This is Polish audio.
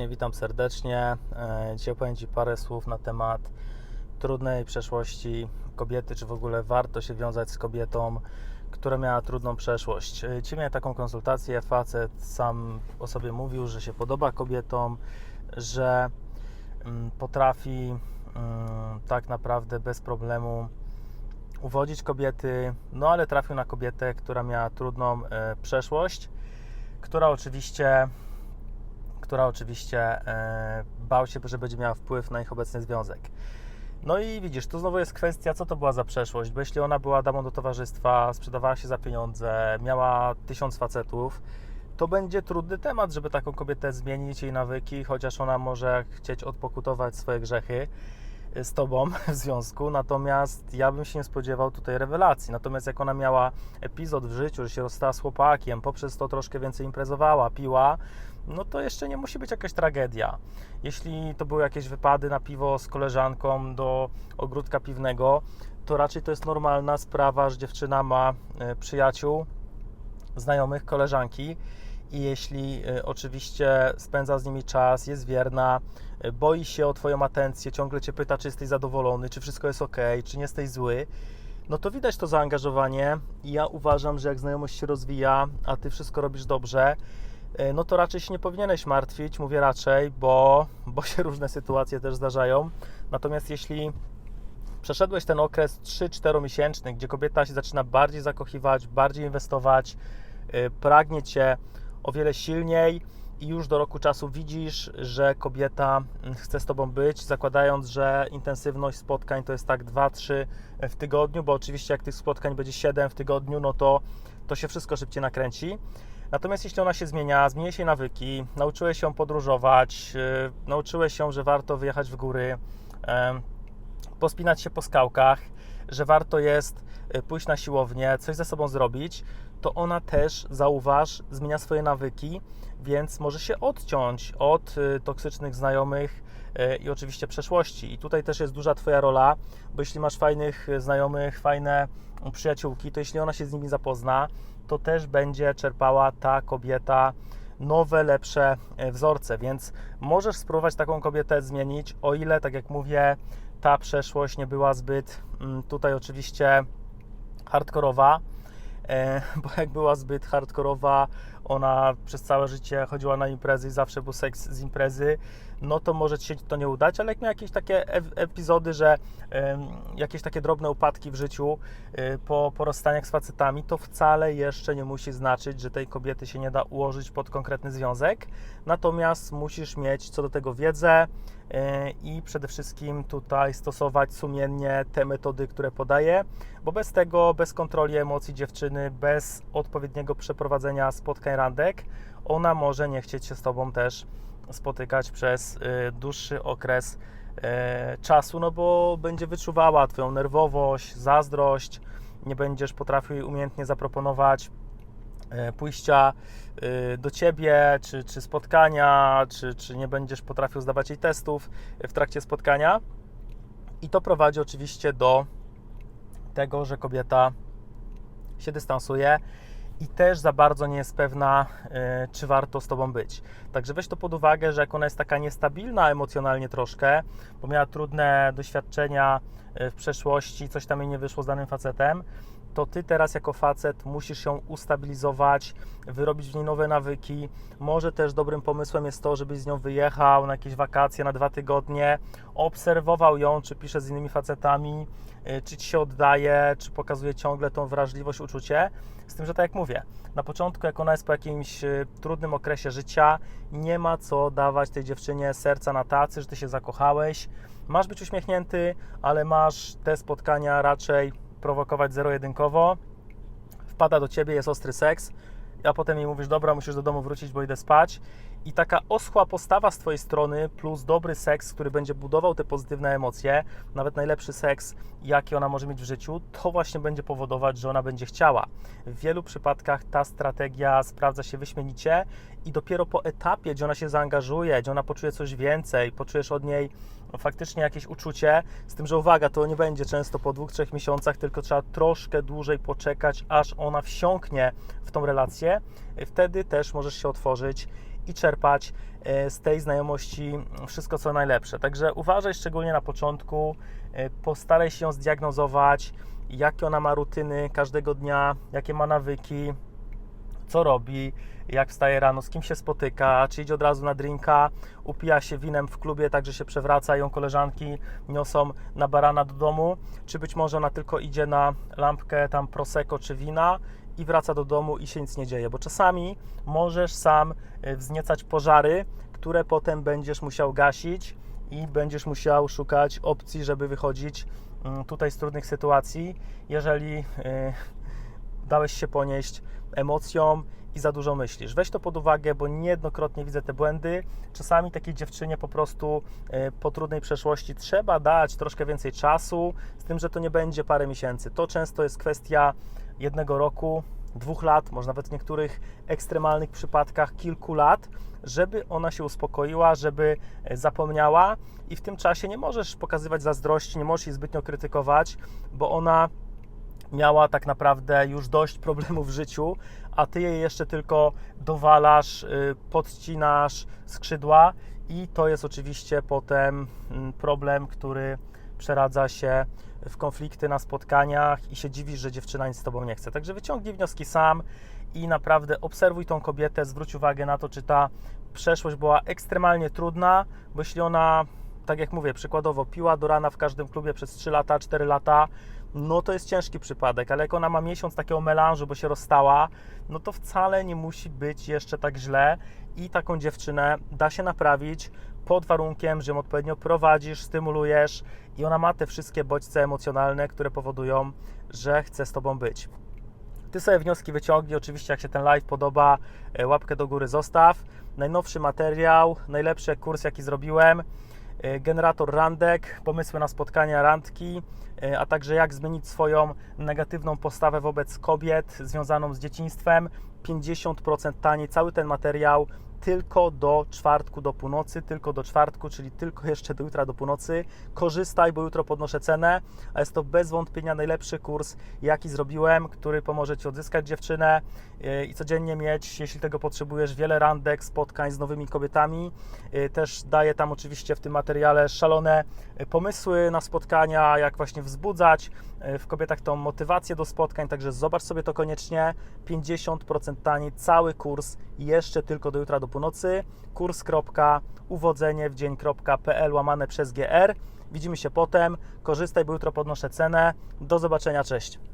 serdecznie, witam serdecznie. E, Dzisiaj opowiem Ci parę słów na temat trudnej przeszłości kobiety, czy w ogóle warto się wiązać z kobietą, która miała trudną przeszłość. E, Dzisiaj miałem taką konsultację, facet sam o sobie mówił, że się podoba kobietom, że mm, potrafi mm, tak naprawdę bez problemu uwodzić kobiety, no ale trafił na kobietę, która miała trudną e, przeszłość, która oczywiście która oczywiście e, bał się, że będzie miała wpływ na ich obecny związek. No i widzisz, tu znowu jest kwestia, co to była za przeszłość, bo jeśli ona była damą do towarzystwa, sprzedawała się za pieniądze, miała tysiąc facetów, to będzie trudny temat, żeby taką kobietę zmienić jej nawyki, chociaż ona może chcieć odpokutować swoje grzechy e, z tobą w związku, natomiast ja bym się nie spodziewał tutaj rewelacji. Natomiast jak ona miała epizod w życiu, że się rozstała z chłopakiem, poprzez to troszkę więcej imprezowała, piła, no to jeszcze nie musi być jakaś tragedia. Jeśli to były jakieś wypady na piwo z koleżanką do ogródka piwnego, to raczej to jest normalna sprawa, że dziewczyna ma e, przyjaciół, znajomych, koleżanki i jeśli e, oczywiście spędza z nimi czas, jest wierna, e, boi się o Twoją atencję, ciągle Cię pyta, czy jesteś zadowolony, czy wszystko jest ok, czy nie jesteś zły, no to widać to zaangażowanie i ja uważam, że jak znajomość się rozwija, a Ty wszystko robisz dobrze, no to raczej się nie powinieneś martwić, mówię raczej, bo, bo się różne sytuacje też zdarzają. Natomiast jeśli przeszedłeś ten okres 3-4 miesięczny, gdzie kobieta się zaczyna bardziej zakochiwać, bardziej inwestować, yy, pragnie cię o wiele silniej i już do roku czasu widzisz, że kobieta mm, chce z tobą być, zakładając, że intensywność spotkań to jest tak 2-3 w tygodniu, bo oczywiście jak tych spotkań będzie 7 w tygodniu, no to, to się wszystko szybciej nakręci. Natomiast jeśli ona się zmienia, zmienia się nawyki, nauczyłeś się podróżować, yy, nauczyłeś się, że warto wyjechać w góry, pospinać się po skałkach, że warto jest y, pójść na siłownię, coś ze sobą zrobić, to ona też, zauważ, zmienia swoje nawyki, więc może się odciąć od y, toksycznych znajomych y, i oczywiście przeszłości. I tutaj też jest duża Twoja rola, bo jeśli masz fajnych znajomych, fajne przyjaciółki, to jeśli ona się z nimi zapozna, to też będzie czerpała ta kobieta nowe, lepsze wzorce, więc możesz spróbować taką kobietę zmienić, o ile, tak jak mówię, ta przeszłość nie była zbyt mm, tutaj oczywiście hardkorowa, e, bo jak była zbyt hardkorowa, ona przez całe życie chodziła na imprezy i zawsze był seks z imprezy, no to może Ci się to nie udać, ale jak miała jakieś takie epizody, że jakieś takie drobne upadki w życiu y, po, po rozstaniach z facetami, to wcale jeszcze nie musi znaczyć, że tej kobiety się nie da ułożyć pod konkretny związek, natomiast musisz mieć co do tego wiedzę, y, i przede wszystkim tutaj stosować sumiennie te metody, które podaję, bo bez tego, bez kontroli emocji dziewczyny, bez odpowiedniego przeprowadzenia spotkań ona może nie chcieć się z Tobą też spotykać przez y, dłuższy okres y, czasu, no bo będzie wyczuwała Twoją nerwowość, zazdrość, nie będziesz potrafił jej umiejętnie zaproponować y, pójścia do Ciebie, czy, czy spotkania, czy, czy nie będziesz potrafił zdawać jej testów w trakcie spotkania. I to prowadzi oczywiście do tego, że kobieta się dystansuje i też za bardzo nie jest pewna, e, czy warto z Tobą być. Także weź to pod uwagę, że jak ona jest taka niestabilna emocjonalnie troszkę, bo miała trudne doświadczenia e, w przeszłości, coś tam jej nie wyszło z danym facetem, to ty teraz jako facet musisz się ustabilizować, wyrobić w niej nowe nawyki. Może też dobrym pomysłem jest to, żebyś z nią wyjechał na jakieś wakacje na dwa tygodnie, obserwował ją, czy pisze z innymi facetami, y, czy ci się oddaje, czy pokazuje ciągle tą wrażliwość, uczucie. Z tym, że tak jak mówię, na początku, jak ona jest po jakimś y, trudnym okresie życia, nie ma co dawać tej dziewczynie serca na tacy, że ty się zakochałeś. Masz być uśmiechnięty, ale masz te spotkania raczej prowokować zero-jedynkowo, wpada do ciebie, jest ostry seks, a potem jej mówisz, dobra, musisz do domu wrócić, bo idę spać. I taka oschła postawa z Twojej strony, plus dobry seks, który będzie budował te pozytywne emocje, nawet najlepszy seks, jaki ona może mieć w życiu, to właśnie będzie powodować, że ona będzie chciała. W wielu przypadkach ta strategia sprawdza się wyśmienicie i dopiero po etapie, gdzie ona się zaangażuje, gdzie ona poczuje coś więcej, poczujesz od niej faktycznie jakieś uczucie, z tym, że uwaga, to nie będzie często po dwóch, trzech miesiącach, tylko trzeba troszkę dłużej poczekać, aż ona wsiąknie w tą relację, wtedy też możesz się otworzyć i czerpać e, z tej znajomości wszystko co najlepsze. Także uważaj szczególnie na początku, e, postaraj się ją zdiagnozować, jakie ona ma rutyny każdego dnia, jakie ma nawyki, co robi, jak wstaje rano, z kim się spotyka, czy idzie od razu na drinka, upija się winem w klubie, tak że się przewraca, ją koleżanki niosą na barana do domu, czy być może ona tylko idzie na lampkę tam prosecco czy wina i wraca do domu i się nic nie dzieje, bo czasami możesz sam y, wzniecać pożary, które potem będziesz musiał gasić i będziesz musiał szukać opcji, żeby wychodzić mm, tutaj z trudnych sytuacji, jeżeli y, dałeś się ponieść emocjom i za dużo myślisz. Weź to pod uwagę, bo niejednokrotnie widzę te błędy. Czasami takiej dziewczynie po prostu e, po trudnej przeszłości trzeba dać troszkę więcej czasu, z tym, że to nie będzie parę miesięcy. To często jest kwestia jednego roku, dwóch lat, może nawet w niektórych ekstremalnych przypadkach kilku lat, żeby ona się uspokoiła, żeby e, zapomniała i w tym czasie nie możesz pokazywać zazdrości, nie możesz jej zbytnio krytykować, bo ona miała tak naprawdę już dość problemów w życiu, a ty jej jeszcze tylko dowalasz, y, podcinasz skrzydła i to jest oczywiście potem mm, problem, który przeradza się w konflikty na spotkaniach i się dziwisz, że dziewczyna nic z tobą nie chce. Także wyciągnij wnioski sam i naprawdę obserwuj tą kobietę, zwróć uwagę na to, czy ta przeszłość była ekstremalnie trudna, bo jeśli ona, tak jak mówię, przykładowo piła do rana w każdym klubie przez 3 lata, 4 lata, no to jest ciężki przypadek, ale jak ona ma miesiąc takiego melanżu, bo się rozstała, no to wcale nie musi być jeszcze tak źle i taką dziewczynę da się naprawić pod warunkiem, że ją odpowiednio prowadzisz, stymulujesz i ona ma te wszystkie bodźce emocjonalne, które powodują, że chce z Tobą być. Ty sobie wnioski wyciągnij, oczywiście jak się ten live podoba, e, łapkę do góry zostaw. Najnowszy materiał, najlepszy kurs jaki zrobiłem, generator randek, pomysły na spotkania, randki, e, a także jak zmienić swoją negatywną postawę wobec kobiet związaną z dzieciństwem. 50% taniej, cały ten materiał tylko do czwartku do północy, tylko do czwartku, czyli tylko jeszcze do jutra do północy. Korzystaj, bo jutro podnoszę cenę, jest to bez wątpienia najlepszy kurs, jaki zrobiłem, który pomoże Ci odzyskać dziewczynę i codziennie mieć, jeśli tego potrzebujesz, wiele randek, spotkań z nowymi kobietami. Yy, Też daję tam oczywiście w tym materiale szalone yy, pomysły na spotkania, jak właśnie wzbudzać w kobietach tą motywację do spotkań, także zobacz sobie to koniecznie. 50% taniej, cały kurs jeszcze tylko do jutra do północy. kurs.uwodzeniewdzień.pl łamane przez GR. Widzimy się potem. Korzystaj, bo jutro podnoszę cenę. Do zobaczenia, cześć.